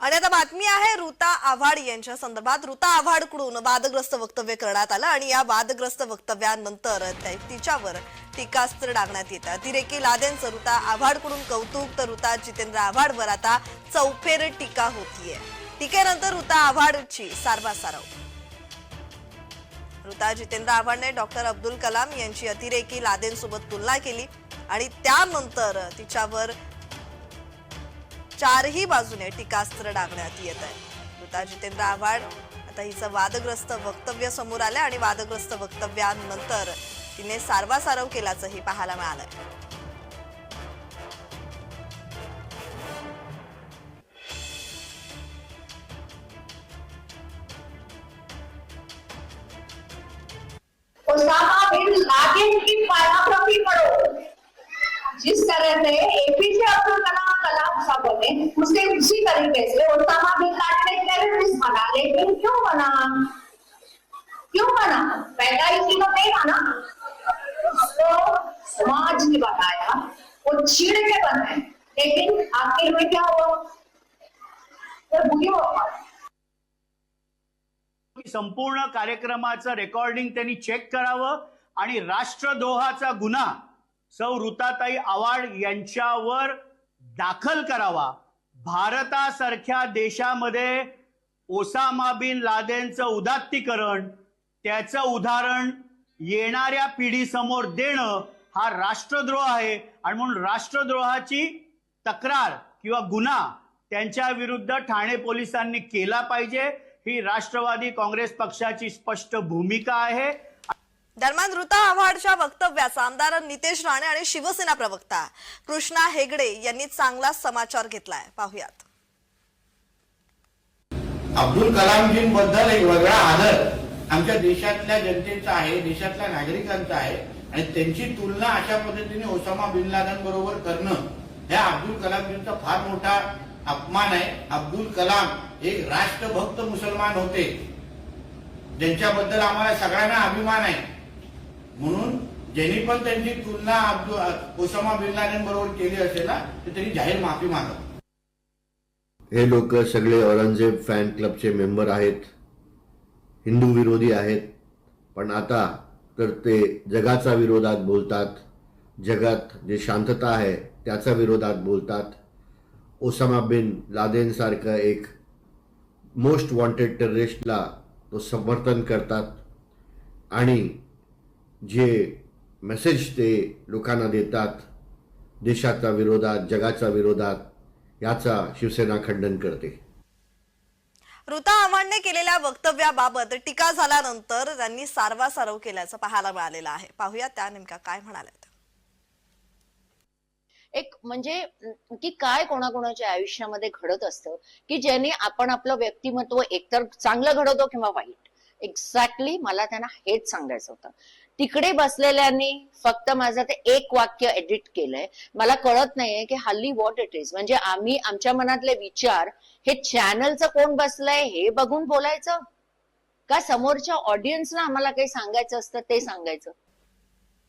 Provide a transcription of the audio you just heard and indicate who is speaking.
Speaker 1: आणि आता बातमी आहे ऋता आव्हाड यांच्या संदर्भात. ऋता आव्हाडकडून वादग्रस्त वक्तव्य करण्यात आलं आणि या वादग्रस्त वक्तव्यानंतर तिच्यावर टीकास्त्र डागण्यात येतं अतिरेकी लादेंचं ऋता आव्हाडकडून कौतुक तर ऋता जितेंद्र आव्हाडवर आता चौफेर टीका होतीये. टीकेनंतर ऋता आव्हाडची सारवासारव ऋता जितेंद्र आव्हाडने डॉक्टर अब्दुल कलाम यांची अतिरेकी लादेंसोबत तुलना केली आणि त्यानंतर तिच्यावर चारही बाजूने टीकास्त्र डागण्यात येत आहे. मृता जितेंद्र आव्हाड आता हिचं वादग्रस्त वक्तव्य समोर आलं आणि वादग्रस्त वक्तव्यानंतर तिने सारवासारव केल्याचंही पाहायला मिळालंय.
Speaker 2: ओसामा बिन लादेन की बायोग्राफी पढ़ो जिस तरह से एपीजे अब्दुल उसे उसी तरीके से उसामा बिन लादेन एक टेररिस्ट बना लेकिन क्यों बना क्यों बना पहला इसी को नहीं बना उसको समाज ने बताया वो छीड़ के बनाए लेकिन आखिर में क्या हुआ? वो बुरी हो
Speaker 3: संपूर्ण कार्यक्रमाचं रेकॉर्डिंग त्यांनी चेक करावं आणि राष्ट्रद्रोहाचा गुन्हा सौ ऋताताई आवाड यांच्यावर दाखल करावा. भारतासारख्या देशामध्ये ओसामा बिन लादेनचं उदात्तीकरण त्याचं उदाहरण येणाऱ्या पिढीसमोर देणं हा राष्ट्रद्रोह आहे. आणि म्हणून राष्ट्रद्रोहाची तक्रार किंवा गुन्हा त्यांच्या विरुद्ध ठाणे पोलिसांनी केला पाहिजे. ही राष्ट्रवादी काँग्रेस पक्षाची स्पष्ट भूमिका आहे.
Speaker 1: दरम्यान ऋता आव्हाडच्या वक्तव्याचा आमदार नितेश राणे आणि शिवसेना प्रवक्ता कृष्णा हेगडे यांनी चांगला समाचार घेतलाय. पाहुयात.
Speaker 4: अब्दुल कलामजींबद्दल एक वेगळा आदर आमच्या देशातल्या जनतेचा आहे देशातल्या नागरिकांचा आहे आणि त्यांची तुलना अशा पद्धतीने ओसामा बिन लादन बरोबर करणं ह्या अब्दुल कलामजींचा फार मोठा अपमान आहे. अब्दुल कलाम एक राष्ट्रभक्त मुसलमान होते. ज्यांच्याबद्दल आम्हाला सगळ्यांना अभिमान आहे. म्हणून ज्यांनी पण त्यांची तुलना अब्दुल ओसामा बिन लादेन बरोबर केली असेल ना तर त्यांनी जाहीर माफी मागावी.
Speaker 5: हे लोक सगळे औरंगजेब फॅन क्लबचे मेंबर आहेत. हिंदू विरोधी आहेत. पण आता तर ते जगाचा विरोधात बोलतात. जगात जे शांतता आहे त्याचा विरोधात बोलतात. ओसामा बिन लादेनसारखं एक मोस्ट वॉन्टेड टेररिस्टला तो समर्थन करतात. आणि जे मेसेज ते लोकांना देतात देशाच्या विरोधात जगाच्या विरोधात याचा शिवसेना खंडन करते.
Speaker 1: ऋता आव्हाडने केलेल्या वक्तव्याबाबत टीका झाल्यानंतर त्यांनी सारवासारव केल्याचं पाहायला मिळालेलं आहे. पाहूया त्या नेमक्या काय म्हणाल्यात
Speaker 6: एक म्हणजे की काय कोणाकोणाच्या आयुष्यामध्ये घडत असतं की ज्यांनी आपण आपलं व्यक्तिमत्व एकतर चांगलं घडवतो किंवा वाईट. एक्झॅक्टली मला त्यांना हेच सांगायचं होतं. तिकडे बसलेल्यांनी फक्त माझं ते एक वाक्य एडिट केलंय. मला कळत नाहीये की हल्ली व्हॉट इट इज म्हणजे आम्ही आमच्या मनातले विचार हे चॅनलचं कोण बसलंय हे बघून बोलायचं? का समोरच्या ऑडियन्सला आम्हाला काही सांगायचं असतं ते सांगायचं?